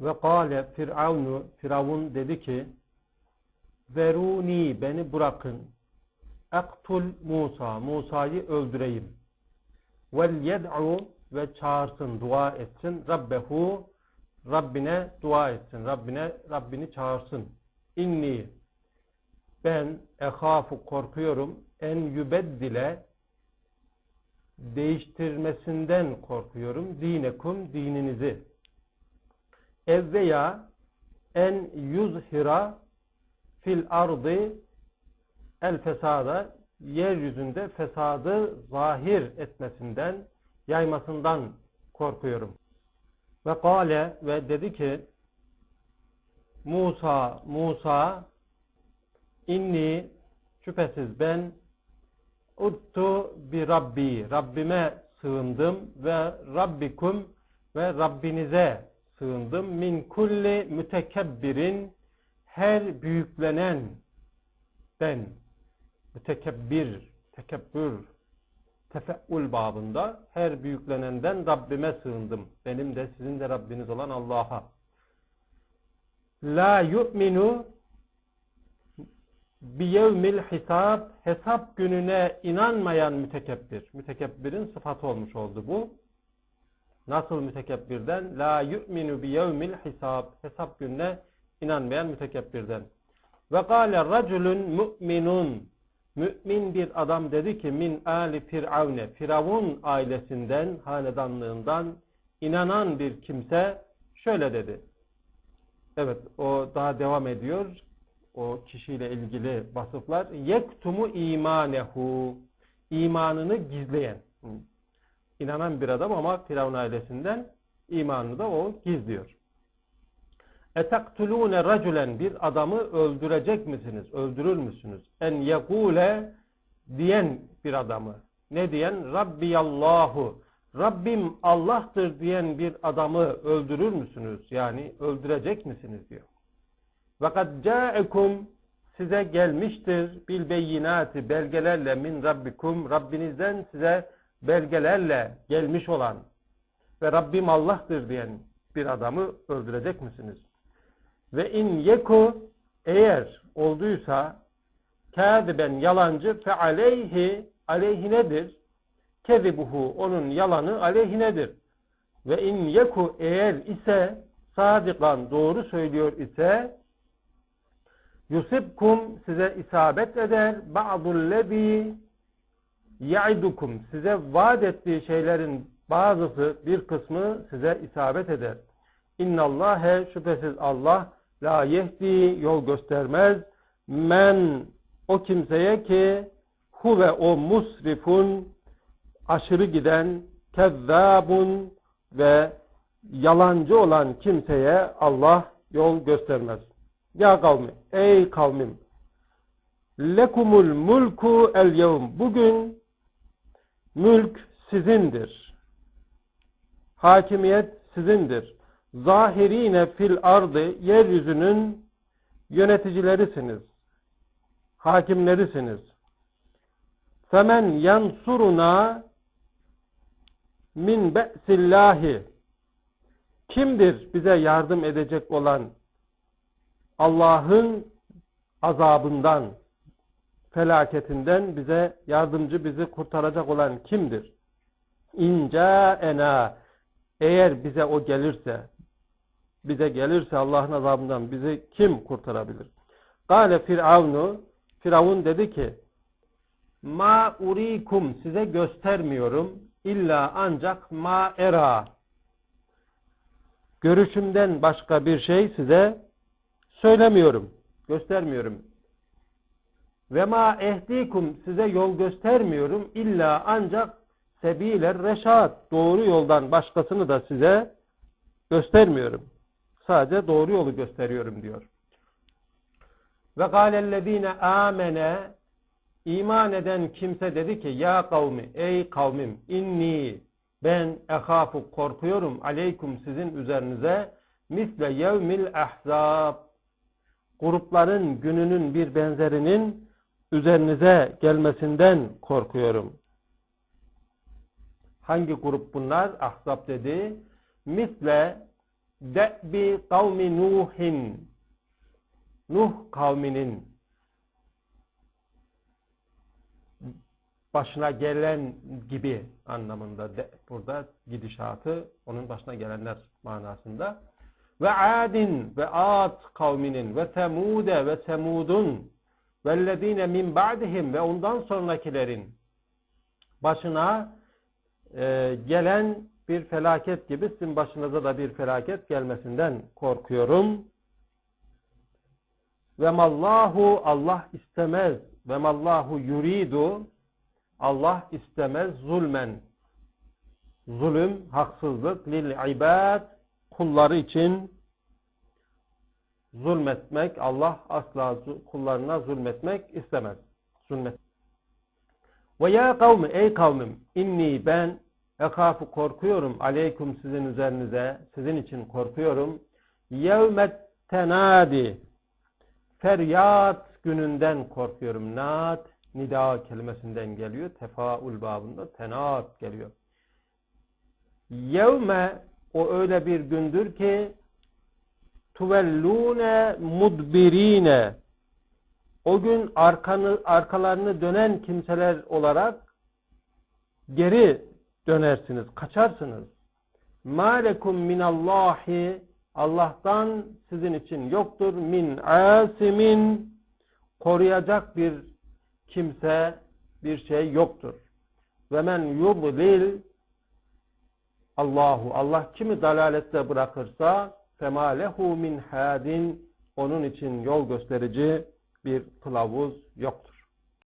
Ve kâle Firavunu, Firavun dedi ki, Veruni, beni bırakın. Ektul Musa, Musa'yı öldüreyim. Vel yed'u ve çağırsın, dua etsin. Rabbehu, Rabbine dua etsin. Rabbine, Rabbini çağırsın. İnni, ben ehafu korkuyorum. En yübeddile, değiştirmesinden korkuyorum. Dinekum, dininizi. Ev veya en yuzhira fil ardı el fesada yeryüzünde fesadı zahir etmesinden yaymasından korkuyorum. Ve kâle ve dedi ki Musa Musa inni şüphesiz ben uttu bi Rabbi Rabbime sığındım ve Rabbikum ve Rabbinize sığındım min kulli mütekebbirin her büyüklenen ben mütekebbir tekebbür tefeül babında her büyüklenenden Rabbime sığındım. Benim de sizin de Rabbiniz olan Allah'a. La yu'minu biyevmil hisab hesap gününe inanmayan mütekebbir. Mütekebbirin sıfatı olmuş oldu bu. Nasıl mütekebbirden? La yu'minu biyevmil hisab hesap gününe inanmayan mütekebbirden. Ve kâle raculun mu'minun mümin bir adam dedi ki min ali firavne firavun ailesinden hanedanlığından inanan bir kimse şöyle dedi. Evet o daha devam ediyor. O kişiyle ilgili vasıflar. Yektumu imanehu imanını gizleyen. İnanan bir adam ama Firavun ailesinden imanını da o gizliyor. Etektulune raculen bir adamı öldürecek misiniz? Öldürür müsünüz? En yekule diyen bir adamı. Ne diyen? Rabbiyallahu. Rabbim Allah'tır diyen bir adamı öldürür müsünüz? Yani öldürecek misiniz diyor. Fakat ca'ekum size gelmiştir bil beyinati belgelerle min rabbikum Rabbinizden size belgelerle gelmiş olan ve Rabbim Allah'tır diyen bir adamı öldürecek misiniz? Ve in yeku eğer olduysa kâdiben yalancı fe aleyhi aleyhinedir. Kezibuhu onun yalanı aleyhinedir. Ve in yeku eğer ise sadikan doğru söylüyor ise yusibkum size isabet eder ba'dullezî ya'idukum size vaat ettiği şeylerin bazısı bir kısmı size isabet eder. İnnallâhe şüphesiz Allah la yehdi yol göstermez men o kimseye ki huve o musrifun aşırı giden kezzabun ve yalancı olan kimseye Allah yol göstermez. Ya kavmi, ey kavmim lekumul mulku el yevm bugün mülk sizindir. Hakimiyet sizindir zahirine fil ardı yeryüzünün yöneticilerisiniz. Hakimlerisiniz. Femen yansuruna min be'sillahi kimdir bize yardım edecek olan Allah'ın azabından felaketinden bize yardımcı bizi kurtaracak olan kimdir? İnca ena eğer bize o gelirse bize gelirse Allah'ın azabından bizi kim kurtarabilir? Gale Firavunu Firavun dedi ki Ma urikum size göstermiyorum illa ancak ma era görüşümden başka bir şey size söylemiyorum. Göstermiyorum. Ve ma ehdikum size yol göstermiyorum illa ancak sebiler reşat doğru yoldan başkasını da size göstermiyorum. Sadece doğru yolu gösteriyorum diyor. Ve gâlellezîne âmene iman eden kimse dedi ki ya kavmi ey kavmim inni ben ehafu korkuyorum aleykum sizin üzerinize misle yevmil ahzab grupların gününün bir benzerinin üzerinize gelmesinden korkuyorum. Hangi grup bunlar? Ahzab dedi. Misle de'bi kavmi Nuhin Nuh kavminin başına gelen gibi anlamında de, burada gidişatı onun başına gelenler manasında ve Adin ve Ad kavminin ve Semude ve Semudun vellezine min ba'dihim ve ondan sonrakilerin başına e, gelen bir felaket gibi sizin başınıza da bir felaket gelmesinden korkuyorum. Ve mallahu Allah istemez. ve mallahu yuridu. Allah istemez zulmen. Zulüm, haksızlık lil ibad kulları için zulmetmek Allah asla kullarına zulmetmek istemez. Zulmet. Ve ya kavmi ey kavmim inni ben ekafu korkuyorum aleyküm sizin üzerinize sizin için korkuyorum yevmet tenadi feryat gününden korkuyorum. Nat nida kelimesinden geliyor. Tefaul babında tenat geliyor. Yevme o öyle bir gündür ki tuvellune mudbirine o gün arkanı, arkalarını dönen kimseler olarak geri dönersiniz, kaçarsınız. Malekum minallahi Allah'tan sizin için yoktur. Min asimin koruyacak bir kimse, bir şey yoktur. Ve men yudlil Allahu Allah kimi dalalette bırakırsa lehu min hadin onun için yol gösterici bir kılavuz yoktur.